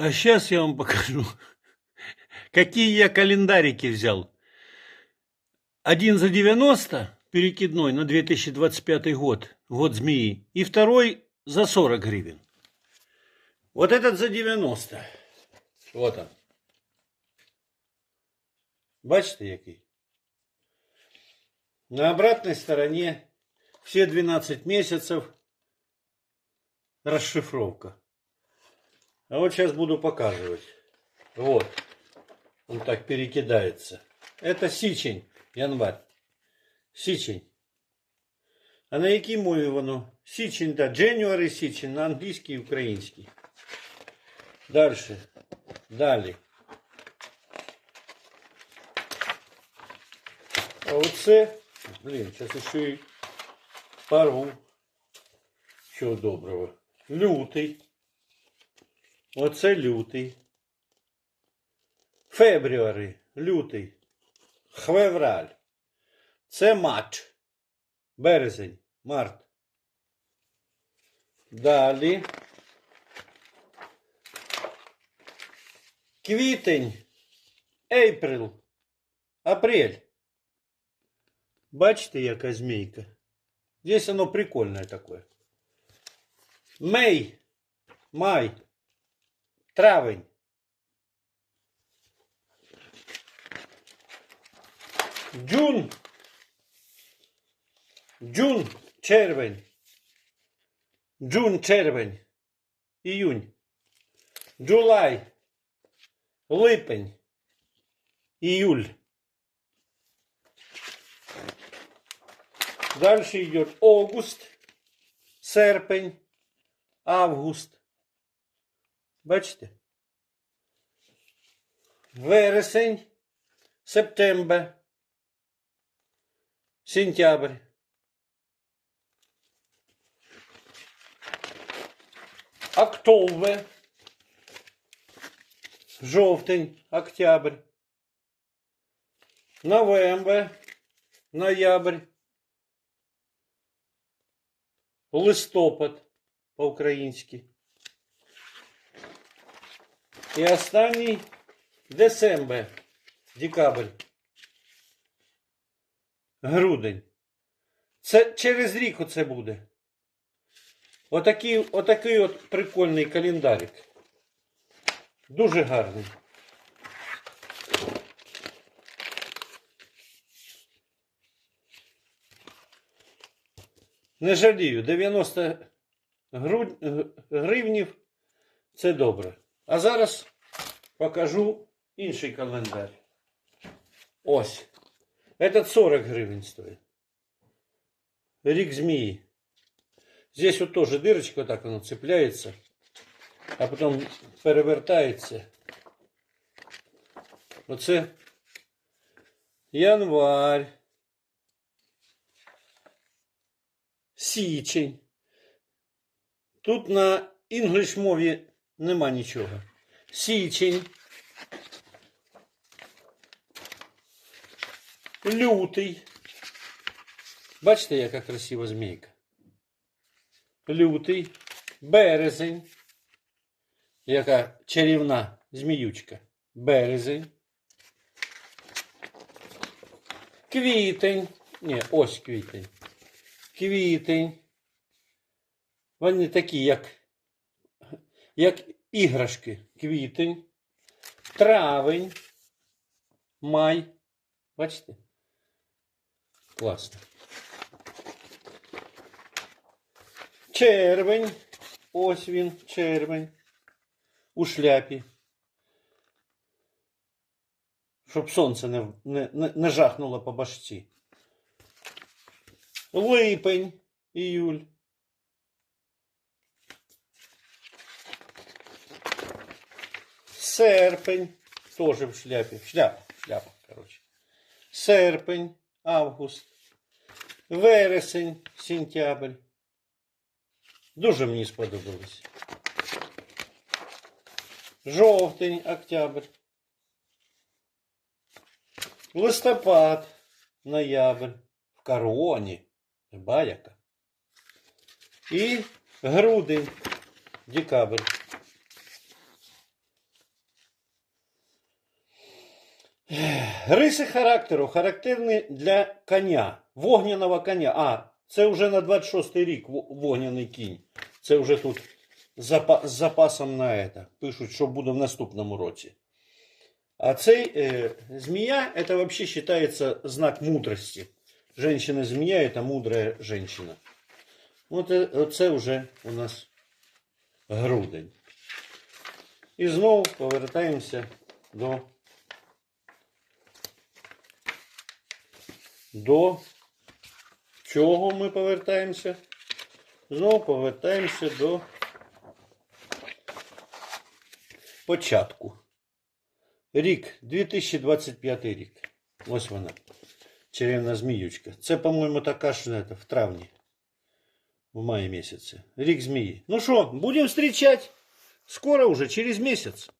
А сейчас я вам покажу, какие я календарики взял. Один за 90, перекидной, на 2025 год, год змеи. И второй за 40 гривен. Вот этот за 90. Вот он. Бачите, який? На обратной стороне все 12 месяцев расшифровка. А вот сейчас буду показывать. Вот. Он так перекидается. Это січень, январь. Січень. А на якій мові воно? Січень, да. January січень на англійській і українській. Дальше. Далі. А оце, блін, зараз ще й пару. Чого доброго. Лютий. Оце лютий. Фебрюари, лютий. Хвевраль. Це матч. Березень, март. Далі. Квітень. Ейприл. Апрель. Бачите, яка змійка? Здесь оно прикольное такое. Мей. Май. Травень. Джун. Джун. Червень. Джун, червень. Июнь. Джулай. Липень. Июль. Дальше идет август, серпень, август. Бачите? Вересень, септембр, сентябрь. Октябрь, жовтень, октябрь, новембр, ноябрь, листопад по-українськи. І останній десембр, декабрь. Грудень. Це через рік оце буде. Отакий, отакий от прикольний календарик. Дуже гарний. Не жалію, 90 гривнів це добре. А зараз покажу інший календар. Ось. Этот 40 гривень стоит. Рик змеи. Здесь вот тоже дырочка, так оно цепляется, а потом перевертается. Оце январь. Січень. Тут на інгліш мові нема нічого. Січень. Лютий. Бачите, яка красива змійка. Лютий. Березень. Яка чарівна зміючка. Березень. Квітень. Ні, ось квітень. Квітень. Вони такі, як, як іграшки. Квітень. Травень. Май. Бачите? Класно. Червень. Ось він, червень. У шляпі. Щоб сонце не, не, не, не жахнуло по башці. Липень, июль. Серпень, тоже в шляпе. Шляпа, шляпа, короче. Серпень, август. Вересень, сентябрь. Дуже мені сподобалось. Жовтень, октябрь. Листопад, ноябрь. В короні. Баяка. І грудень, декабрь. Риси характеру характерні для коня, вогняного коня. А, це вже на 26-й рік во- вогняний кінь. Це вже тут запа- з запасом на это. Пишуть, що буде в наступному році. А цей э, змея, это вообще считается знак мудрости. Женщина-змея это мудрая женщина. Вот е- оце вже у нас грудень. І знову повертаємося до, до чого ми повертаємося? Знову повертаємося до початку. Рік 2025 рік. Ось вона. Чарівна зміючка. Це, по-моєму, така ж это, в травні. В мае месяце. Рік змеи. Ну что, будем встречать? Скоро уже, через месяц.